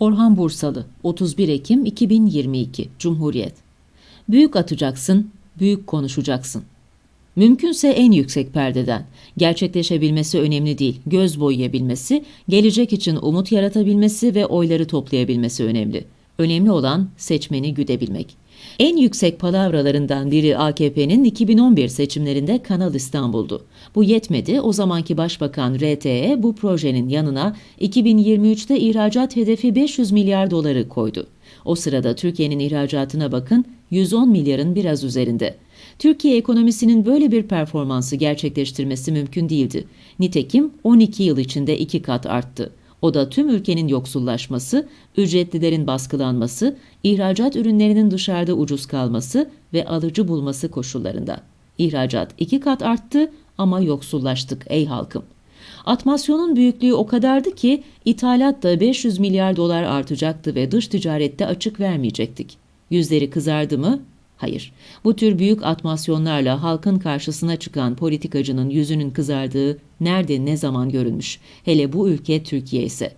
Orhan Bursalı 31 Ekim 2022 Cumhuriyet Büyük atacaksın, büyük konuşacaksın. Mümkünse en yüksek perdeden. Gerçekleşebilmesi önemli değil. Göz boyayabilmesi, gelecek için umut yaratabilmesi ve oyları toplayabilmesi önemli. Önemli olan seçmeni güdebilmek. En yüksek palavralarından biri AKP'nin 2011 seçimlerinde Kanal İstanbul'du. Bu yetmedi. O zamanki Başbakan RTE bu projenin yanına 2023'te ihracat hedefi 500 milyar doları koydu. O sırada Türkiye'nin ihracatına bakın 110 milyarın biraz üzerinde. Türkiye ekonomisinin böyle bir performansı gerçekleştirmesi mümkün değildi. Nitekim 12 yıl içinde iki kat arttı. O da tüm ülkenin yoksullaşması, ücretlilerin baskılanması, ihracat ürünlerinin dışarıda ucuz kalması ve alıcı bulması koşullarında. İhracat iki kat arttı ama yoksullaştık ey halkım. Atmasyonun büyüklüğü o kadardı ki ithalat da 500 milyar dolar artacaktı ve dış ticarette açık vermeyecektik. Yüzleri kızardı mı? Hayır. Bu tür büyük atmasyonlarla halkın karşısına çıkan politikacının yüzünün kızardığı nerede ne zaman görülmüş. Hele bu ülke Türkiye ise.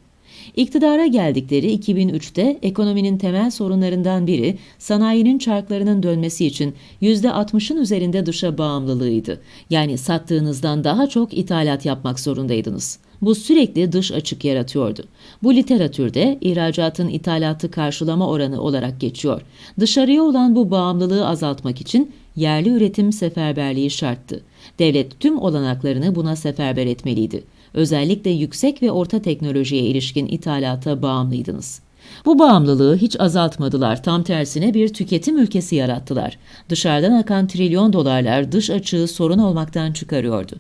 İktidara geldikleri 2003'te ekonominin temel sorunlarından biri sanayinin çarklarının dönmesi için %60'ın üzerinde dışa bağımlılığıydı. Yani sattığınızdan daha çok ithalat yapmak zorundaydınız. Bu sürekli dış açık yaratıyordu. Bu literatürde ihracatın ithalatı karşılama oranı olarak geçiyor. Dışarıya olan bu bağımlılığı azaltmak için yerli üretim seferberliği şarttı. Devlet tüm olanaklarını buna seferber etmeliydi. Özellikle yüksek ve orta teknolojiye ilişkin ithalata bağımlıydınız. Bu bağımlılığı hiç azaltmadılar. Tam tersine bir tüketim ülkesi yarattılar. Dışarıdan akan trilyon dolarlar dış açığı sorun olmaktan çıkarıyordu.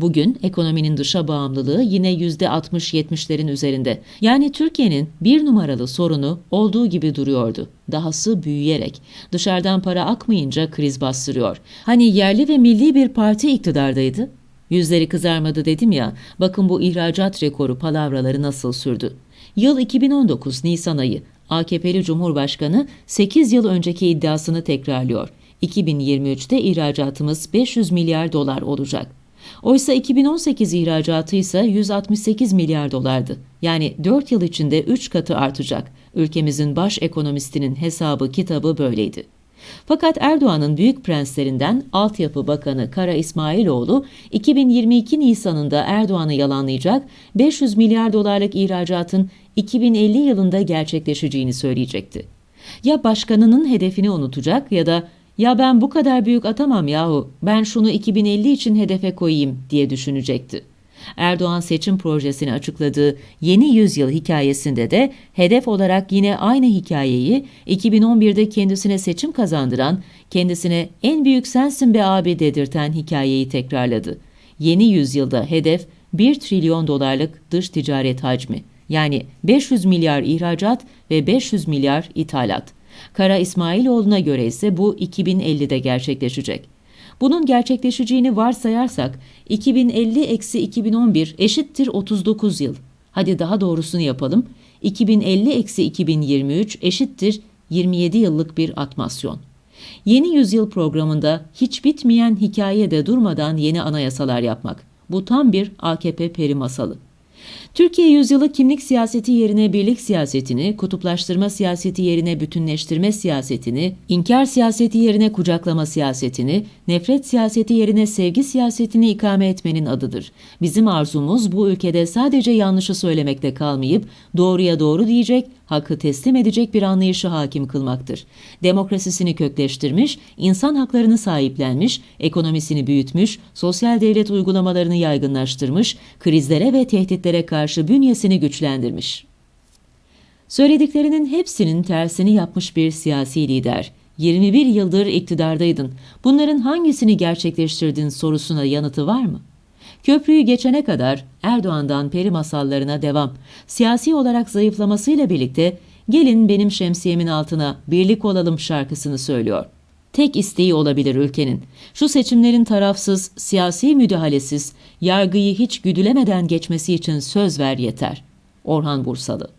Bugün ekonominin dışa bağımlılığı yine %60-70'lerin üzerinde. Yani Türkiye'nin bir numaralı sorunu olduğu gibi duruyordu. Dahası büyüyerek. Dışarıdan para akmayınca kriz bastırıyor. Hani yerli ve milli bir parti iktidardaydı? Yüzleri kızarmadı dedim ya, bakın bu ihracat rekoru palavraları nasıl sürdü. Yıl 2019 Nisan ayı. AKP'li Cumhurbaşkanı 8 yıl önceki iddiasını tekrarlıyor. 2023'te ihracatımız 500 milyar dolar olacak. Oysa 2018 ihracatı ise 168 milyar dolardı. Yani 4 yıl içinde 3 katı artacak. Ülkemizin baş ekonomistinin hesabı kitabı böyleydi. Fakat Erdoğan'ın büyük prenslerinden Altyapı Bakanı Kara İsmailoğlu 2022 Nisan'ında Erdoğan'ı yalanlayacak 500 milyar dolarlık ihracatın 2050 yılında gerçekleşeceğini söyleyecekti. Ya başkanının hedefini unutacak ya da ya ben bu kadar büyük atamam yahu ben şunu 2050 için hedefe koyayım diye düşünecekti. Erdoğan seçim projesini açıkladığı Yeni Yüzyıl hikayesinde de hedef olarak yine aynı hikayeyi 2011'de kendisine seçim kazandıran, kendisine en büyük sensin be abi dedirten hikayeyi tekrarladı. Yeni yüzyılda hedef 1 trilyon dolarlık dış ticaret hacmi. Yani 500 milyar ihracat ve 500 milyar ithalat. Kara İsmailoğlu'na göre ise bu 2050'de gerçekleşecek. Bunun gerçekleşeceğini varsayarsak 2050-2011 eşittir 39 yıl. Hadi daha doğrusunu yapalım. 2050-2023 eşittir 27 yıllık bir atmasyon. Yeni yüzyıl programında hiç bitmeyen hikayede durmadan yeni anayasalar yapmak. Bu tam bir AKP peri masalı. Türkiye yüzyılı kimlik siyaseti yerine birlik siyasetini, kutuplaştırma siyaseti yerine bütünleştirme siyasetini, inkar siyaseti yerine kucaklama siyasetini, nefret siyaseti yerine sevgi siyasetini ikame etmenin adıdır. Bizim arzumuz bu ülkede sadece yanlışı söylemekte kalmayıp doğruya doğru diyecek, hakkı teslim edecek bir anlayışı hakim kılmaktır. Demokrasisini kökleştirmiş, insan haklarını sahiplenmiş, ekonomisini büyütmüş, sosyal devlet uygulamalarını yaygınlaştırmış, krizlere ve tehditlere karşı bünyesini güçlendirmiş. Söylediklerinin hepsinin tersini yapmış bir siyasi lider. 21 yıldır iktidardaydın. Bunların hangisini gerçekleştirdin sorusuna yanıtı var mı? Köprüyü geçene kadar Erdoğan'dan peri masallarına devam. Siyasi olarak zayıflamasıyla birlikte gelin benim şemsiyemin altına birlik olalım şarkısını söylüyor. Tek isteği olabilir ülkenin. Şu seçimlerin tarafsız, siyasi müdahalesiz, yargıyı hiç güdülemeden geçmesi için söz ver yeter. Orhan Bursalı